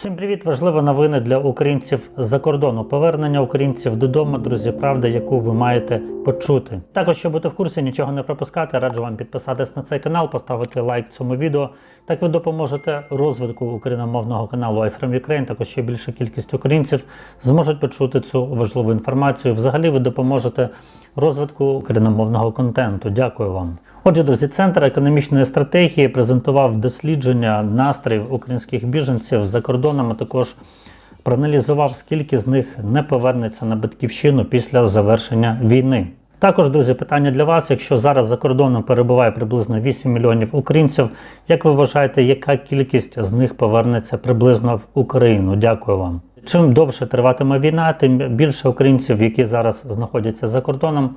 Всім привіт! Важливі новини для українців з-за кордону. Повернення українців додому, друзі, правда, яку ви маєте почути. Також, щоб бути в курсі, нічого не пропускати, раджу вам підписатись на цей канал, поставити лайк цьому відео. Так ви допоможете розвитку україномовного каналу iFrame Ukraine. Також ще більша кількість українців зможуть почути цю важливу інформацію. Взагалі, ви допоможете розвитку україномовного контенту. Дякую вам. Отже, друзі, центр економічної стратегії презентував дослідження настроїв українських біженців за кордоном. А Також проаналізував, скільки з них не повернеться на батьківщину після завершення війни. Також, друзі, питання для вас: якщо зараз за кордоном перебуває приблизно 8 мільйонів українців, як ви вважаєте, яка кількість з них повернеться приблизно в Україну? Дякую вам. Чим довше триватиме війна, тим більше українців, які зараз знаходяться за кордоном,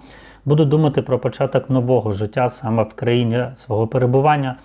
будуть думати про початок нового життя саме в країні свого перебування.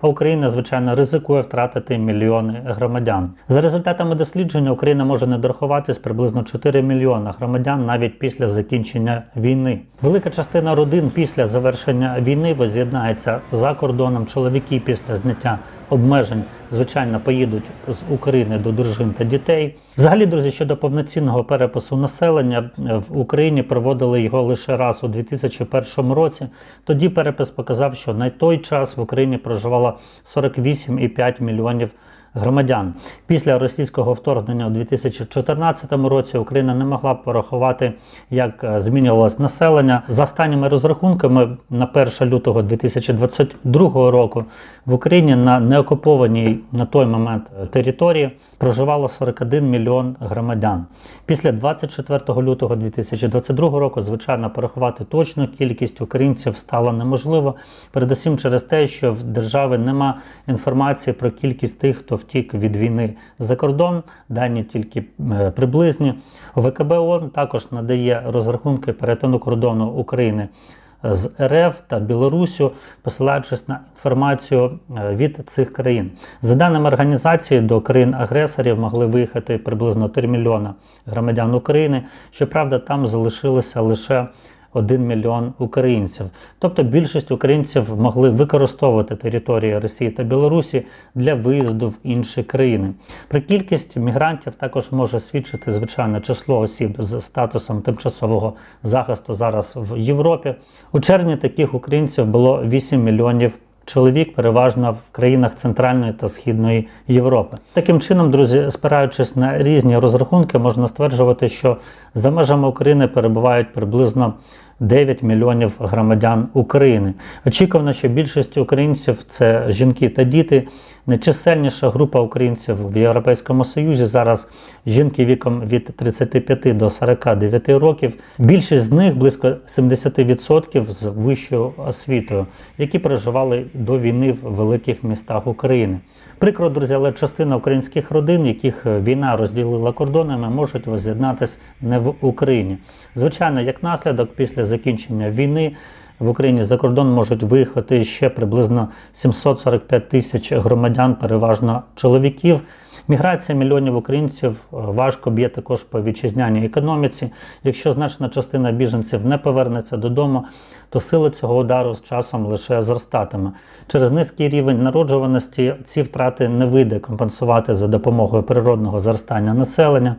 А Україна, звичайно, ризикує втратити мільйони громадян. За результатами дослідження Україна може не дорахуватись приблизно 4 мільйона громадян навіть після закінчення війни. Велика частина родин після завершення війни воз'єднається за кордоном. Чоловіки після зняття обмежень, звичайно, поїдуть з України до дружин та дітей. Взагалі, друзі, щодо повноцінного перепису населення в Україні проводили його лише раз у 2001 році. Тоді перепис показав, що на той час в Україні проживало 48,5 мільйонів громадян. Після російського вторгнення у 2014 році Україна не могла порахувати, як е, змінювалось населення. За останніми розрахунками, на 1 лютого 2022 року в Україні на неокупованій на той момент е, території проживало 41 мільйон громадян. Після 24 лютого 2022 року, звичайно, порахувати точну кількість українців стало неможливо, передусім через те, що в держави нема інформації про кількість тих, хто втік від війни за кордон, дані тільки е, приблизні. ВКБ ООН також надає розрахунки перетину кордону України з РФ та Білорусю, посилаючись на інформацію е, від цих країн. За даними організації, до країн-агресорів могли виїхати приблизно 3 мільйона громадян України. Щоправда, там залишилося лише 1 мільйон українців. Тобто більшість українців могли використовувати території Росії та Білорусі для виїзду в інші країни. Про кількість мігрантів також може свідчити звичайне число осіб з статусом тимчасового захисту зараз в Європі. У червні таких українців було 8 мільйонів. Чоловік переважно в країнах Центральної та Східної Європи. Таким чином, друзі, спираючись на різні розрахунки, можна стверджувати, що за межами України перебувають приблизно 9 мільйонів громадян України. Очікувано, що більшість українців це жінки та діти. Найчисельніша група українців в Європейському Союзі зараз жінки віком від 35 до 49 років. Більшість з них близько 70% з вищою освітою, які проживали до війни в великих містах України. Прикро, друзі, але частина українських родин, яких війна розділила кордонами, можуть воз'єднатися не в Україні. Звичайно, як наслідок, після закінчення війни в Україні за кордон можуть виїхати ще приблизно 745 тисяч громадян, переважно чоловіків. Міграція мільйонів українців е, важко б'є також по вітчизняній економіці. Якщо значна частина біженців не повернеться додому, то сила цього удару з часом лише зростатиме. Через низький рівень народжуваності ці втрати не вийде компенсувати за допомогою природного зростання населення.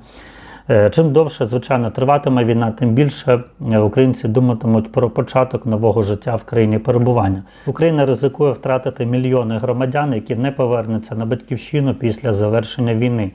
Е, Чим довше, звичайно, триватиме війна, тим більше е, українці думатимуть про початок нового життя в країні перебування. Україна ризикує втратити мільйони громадян, які не повернуться на батьківщину після завершення війни.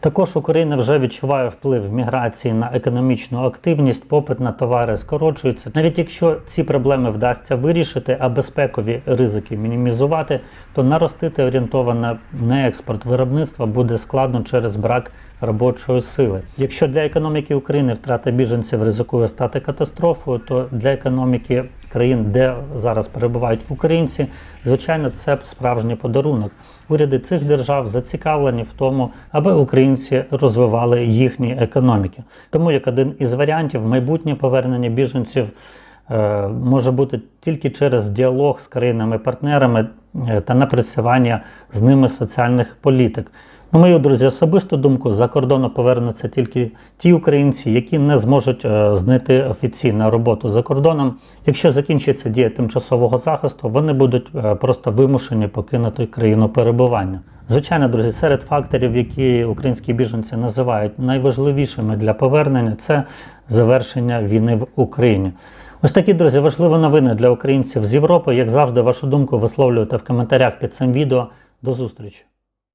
Також Україна вже відчуває вплив міграції на економічну активність, попит на товари скорочується. Навіть якщо ці проблеми вдасться вирішити, а безпекові ризики мінімізувати, то наростити орієнтоване на експорт виробництва буде складно через брак робочої сили. Якщо для економіки України втрата біженців ризикує стати катастрофою, то для економіки країн, де зараз перебувають українці, звичайно, це справжній подарунок. Уряди цих держав зацікавлені в тому, аби українці розвивали їхні економіки. Тому як один із варіантів майбутнє повернення біженців. е, Може бути тільки через діалог з країнами-партнерами е, та напрацювання з ними соціальних політик. На мою друзі, особисту думку, за кордону повернуться тільки ті українці, які не зможуть е, знайти офіційну роботу за кордоном. Якщо закінчиться дія тимчасового захисту, вони будуть е, просто вимушені покинути країну перебування. Звичайно, друзі, серед факторів, які українські біженці називають найважливішими для повернення, це завершення війни в Україні. Ось такі, друзі, важливі новини для українців з Європи. Як завжди, вашу думку висловлюйте в коментарях під цим відео. До зустрічі!